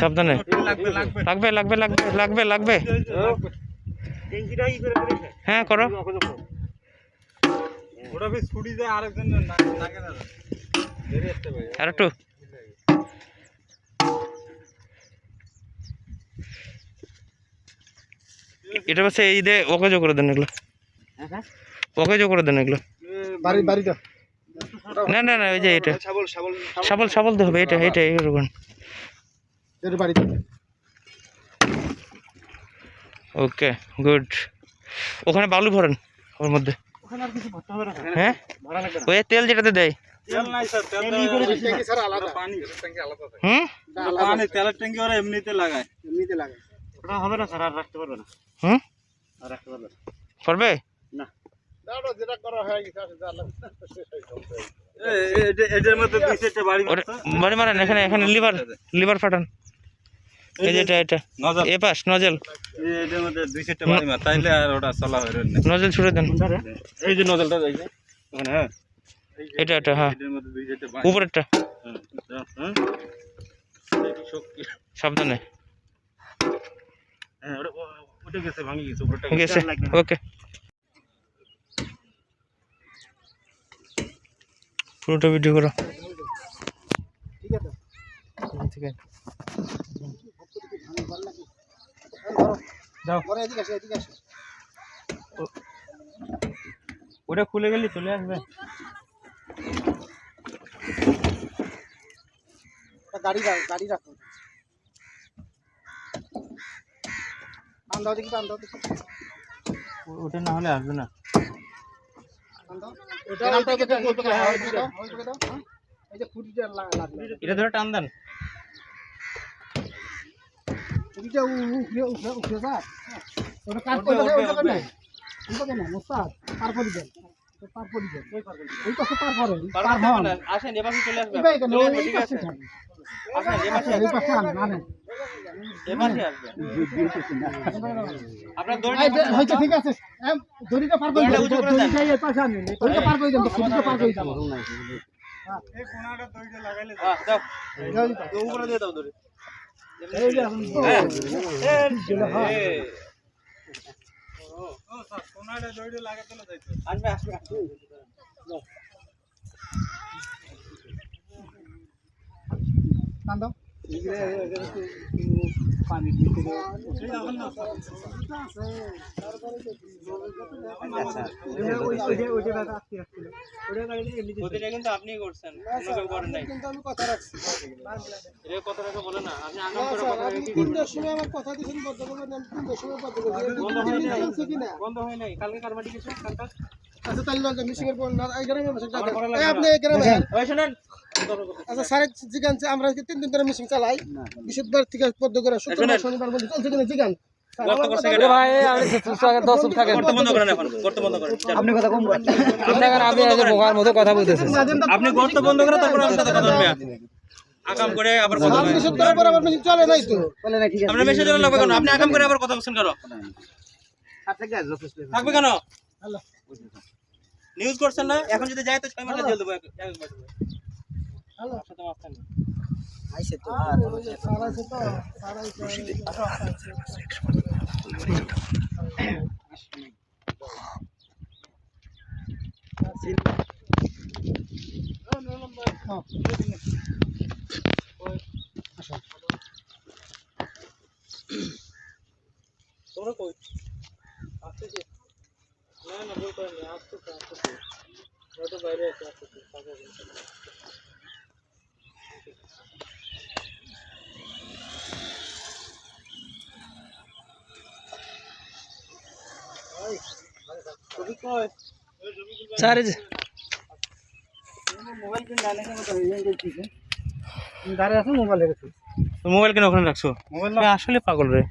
সাবধানে। লাগবে লাগবে লাগবে লাগবে লাগবে। হ্যাঁ করো। আর একটু এটা হচ্ছে এই দে ওকেজো করে দেন এগুলো। ওকেজো করে দেন এগুলো। বাড়ি বাড়িটা না না না ওই যে এটা। শাবল শাবল সাবল সাবল তো হবে এটা এটা এরকম ওকে গুড। ওখানে বালু ভরেন ওর মধ্যে। ওখানে আর কিছু ভরতে হবে না হ্যাঁ? ওই তেল যেটাতে দেয়। তেল নাই স্যার তেল এমনি করে আলাদা। পানি। ট্যাঙ্কি আলাদা হুম? পানি তেলের ট্যাঙ্কি ওরা এমনিতে লাগায়। এমনিতে লাগায়। ওটা হবে না স্যার আর রাখতে পারবে না। হুম? আর রাখতে পারবে না। করবে না। যেটা করা হয় চারটে বাড়ি মারেন এখানে এখানে লিভার লিভার ফাটান। এই যে এটা। এ পাশ নজল। এটার মধ্যে দুই চারটে বাড়ি মার তাইলে আর ওটা চলা না। নজল ছুড়ে দেন। এই যে নজলটা হ্যাঁ। এটা এটা হ্যাঁ। এটার মধ্যে দুই চারটে বাড়ি। উপরেরটা। হ্যাঁ হ্যাঁ সাবধানে। হ্যাঁ ওটা ও- ওটা গেছে ভাঙি গেছে উপরটা গেছে। ওকে। পুরোটা ভিডিও করো। ঠিক আছে ওটা খুলে গেলে চলে আসবে। গাড়ি রাখ গাড়ি রাখো। টান দাও দেখি টান দাও দেখি। ওটা না হলে আসবে না। টান দাও। এটা হ্যাঁ হ্যাঁ এই যে খুঁটিটা লা- লাগবে এটা ধরে টান দেন। আসেন এবার চলে আসবে এবারে কেন চলে আসবে, এই ঠিক পাশে আছে। থাকেন। আসেন এবার আচ্ছা, হয়েছে ঠিক আছে। দড়িটা পার করে দড়িটা দড়িটা দড়িটা পার করে দেন হ্যাঁ, দাও। উপরে দিয়ে দাও দড়ি। এই যে এখন। আসবে আসবে। দাও। পানি ওদিকে কিন্তু আপনিই করছেন করেন নাই। কিন্তু আমি কথা রাখছি। এটা কত বলে না আপনি আগাম করে কথা তিনটার সময় আমার কথা দিয়েছেন বদ্ধ করবেন আমি তিনটার সময় বন্ধ বন্ধ হয় নাই কালকে কারবাটি গেছে? আচ্ছা তাহলে পর না এই গ্রামে। আপনি এই গ্রামে শুনেন আচ্ছা স্যার জিগান আমরা তিন দিন ধরে মিশিং চালাই। বৃহস্পতিবার থেকে পদ্ম করে শুক্রবার শনিবার বন্ধ চলছে কিনা জিগান? করেন আপনি কথা কম বলেন। আপনি আপনি বোকার মতো কথা বলতেছেন। আপনি গর্ত বন্ধ করে তারপর আমার সাথে কথা বলবেন। আকাম করে আবার কথা বলবেন। বৃহস্পতিবার পর আবার মিশিং চলে নাই তো? আপনি মেসেজ লাগবে কেন? আপনি আকাম করে আবার কথা বলছেন কেন? থাকবে কেন? নিউজ করছেন না? এখন যদি যায় তো ছয় মাসে জেল দেবো এক- মাস। হ্যালো সাথে মাঝখানে। আইছে তো সারা আছে তো সারা আছে তোমরা কই আসতেছি না না বই করেনি আসতেছি আসতেছি হয়তো বাইরে আছে আসতেছি ফাঁকা আছে। ছবি কই স্যার মোবাইল কিনে আনে কেন তো এই এই দাঁড়িয়ে আছে মোবাইল রেখেছি মোবাইল কেন ওখানে রাখছো? আসলে পাগল রে।